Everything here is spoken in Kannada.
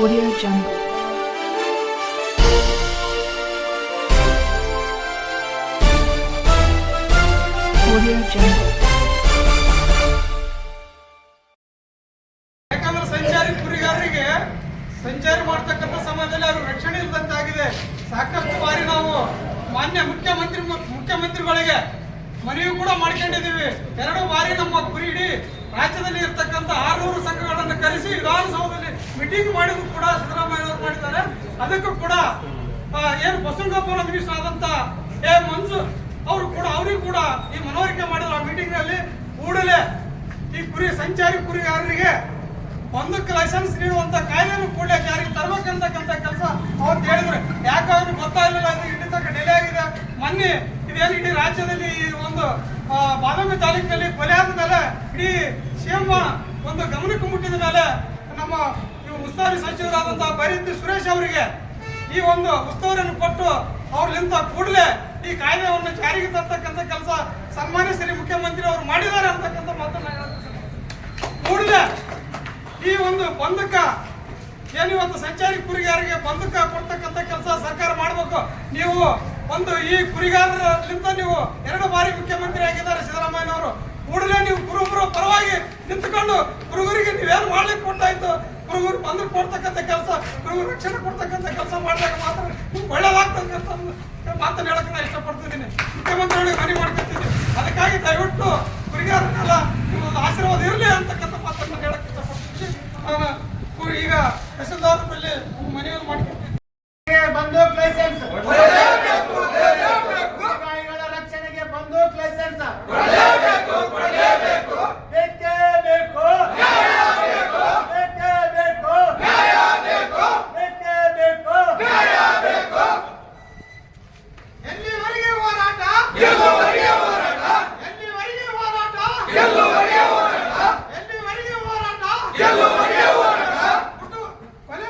Audio Jungle. Audio Jungle. ಯಾಕಂದ್ರೆ ಸಂಚಾರಿ ಕುರಿಗಾರರಿಗೆ ಸಂಚಾರಿ ಮಾಡ್ತಕ್ಕಂಥ ಸಮಯದಲ್ಲಿ ಅವರು ರಕ್ಷಣೆ ಇಲ್ಲದಂತಾಗಿದೆ ಸಾಕಷ್ಟು ಬಾರಿ ನಾವು ಮಾನ್ಯ ಮುಖ್ಯಮಂತ್ರಿ ಮುಖ್ಯಮಂತ್ರಿಗಳಿಗೆ ಮನವಿ ಕೂಡ ಮಾಡ್ಕೊಂಡಿದ್ದೀವಿ ಎರಡು ಬಾರಿ ನಮ್ಮ ಗುರಿ ಇಡೀ ರಾಜ್ಯದಲ್ಲಿ ಇರ್ತಕ್ಕಂಥ ಆರ್ನೂರು ಸಂಘಗಳನ್ನು ಕರೆಸಿ ವಿಧಾನಸೌಧದಲ್ಲಿ ಮೀಟಿಂಗ್ ಮಾಡಿದ್ರು ಕೂಡ ಸಿದ್ದರಾಮಯ್ಯ ಅವರು ಮಾಡಿದ್ದಾರೆ. ಅದಕ್ಕೂ ಕೂಡ ಏನು ಬಸವಣ್ಣಪ್ಪನ ಮಿನಿಸ್ಟರ್ ಆದಂತ ಎ. ಮಂಜು ಅವರು ಕೂಡ ಅವರಿಗೂ ಕೂಡ ಈ ಮನವರಿಕೆ ಮಾಡಿದ್ರು ಆ ಮೀಟಿಂಗ್ನಲ್ಲಿ. ಕೂಡಲೇ ಈ ಕುರಿ ಸಂಚಾರಿ ಕುರಿಗಾರರಿಗೆ ಒಂದಕ್ಕೆ ಲೈಸೆನ್ಸ್ ನೀಡುವಂತ ಕಾಯ್ದೆಯನ್ನು ಕೂಡಲೇ ಜಾರಿಗೆ ತರಬೇಕಂತಕ್ಕಂಥ ಕೆಲಸ ಅವ್ರು ಹೇಳಿದ್ರು ಯಾಕೆ ಅವ್ರಿಗೆ ಗೊತ್ತಾಗಲಿಲ್ಲ ಇದು ಇಲ್ಲಿ ತನಕ ಡಿಲೇ ಆಗಿದೆ. ಮೊನ್ನೆ ಇದೇನು ಇಡೀ ರಾಜ್ಯದಲ್ಲಿ ಒಂದು ಬಾದಾಮಿ ತಾಲೂಕಿನಲ್ಲಿ ಕೊಲೆ ಆದ ಮೇಲೆ ಇಡೀ ಸಿಎಂ ಒಂದು ಗಮನಕ್ಕೆ ಮುಟ್ಟಿದ ಮೇಲೆ ನಮ್ಮ ಉಸ್ತುವಾರಿ ಸಚಿವರಾದಂತಹ ಬೈರತಿ ಸುರೇಶ್ ಅವರಿಗೆ ಈ ಒಂದು ಉಸ್ತುವಾರಿಯನ್ನು ಕೊಟ್ಟು ಅವ್ರಲಿಂದ ಕೂಡಲೇ ಈ ಕಾಯ್ದೆಯನ್ನು ಜಾರಿಗೆ ತರ್ತಕ್ಕಂಥ ಕೆಲಸ ಸನ್ಮಾನ್ಯ ಶ್ರೀ ಮುಖ್ಯಮಂತ್ರಿ ಅವರು ಮಾಡಿದ್ದಾರೆ ಅಂತಕ್ಕಂಥ ಮಾತನ್ನ. ಕೂಡಲೇ ಈ ಒಂದು ಬಂಧಕ, ಏನು ಇವತ್ತು ಸಂಚಾರಿ ಕುರಿಗಾರರಿಗೆ ಬಂಧಕ ಕೊಡ್ತಕ್ಕಂಥ ಕೆಲಸ ಸರ್ಕಾರ ಮಾಡಬೇಕು ನೀವು ಒಂದು ಈ ಕುರಿಗಾರರಿಂದ ನೀವು ಎರಡು ಬಾರಿ ಮುಖ್ಯಮಂತ್ರಿ ಆಗಿದ್ದಾರೆ ಸಿದ್ದರಾಮಯ್ಯನವರು ಕೂಡಲೇ ನೀವು ಕುರುಬರು ಪರವಾಗಿ ನಿಂತುಕೊಂಡು ಕುರುಗರಿಗೆ ನೀವೇನು ಮಾಡ್ಲಿಕ್ಕೆ ಕೊಟ್ಟಾಯ್ತು ಕುರುಗರು ಬಂದ್ರೆ ಕೊಡ್ತಕ್ಕಂಥ ಕೆಲಸ ಕುರುಗರು ರಕ್ಷಣೆ ಕೊಡ್ತಕ್ಕಂಥ ಕೆಲಸ ಮಾಡಿದಾಗ ಮಾತ್ರ ನಿಮ್ಗೆ ಅಂತ ಮಾತನ್ನು ಹೇಳಕ್ಕೆ ನಾನು ಇಷ್ಟಪಡ್ತಿದ್ದೀನಿ. ಮುಖ್ಯಮಂತ್ರಿಗಳಿಗೆ ಮನವಿ ಮಾಡ್ಕೊತೀನಿ. ಅದಕ್ಕಾಗಿ ದಯವಿಟ್ಟು ಕುರಿಗಾರನೆಲ್ಲ ನಿಮ್ಮೊಂದು ಆಶೀರ್ವಾದ ಇರಲಿ ಅಂತಕ್ಕಂಥ ಮಾತನ್ನು ಹೇಳಕ್ಕೆ ಇಷ್ಟಪಡ್ತೀನಿ. ಈಗ ತಹಸೀಲ್ದಾರ್ ಮನವಿಯನ್ನು ಮಾಡ್ಕೊತೀನಿ ಕೊಲೆ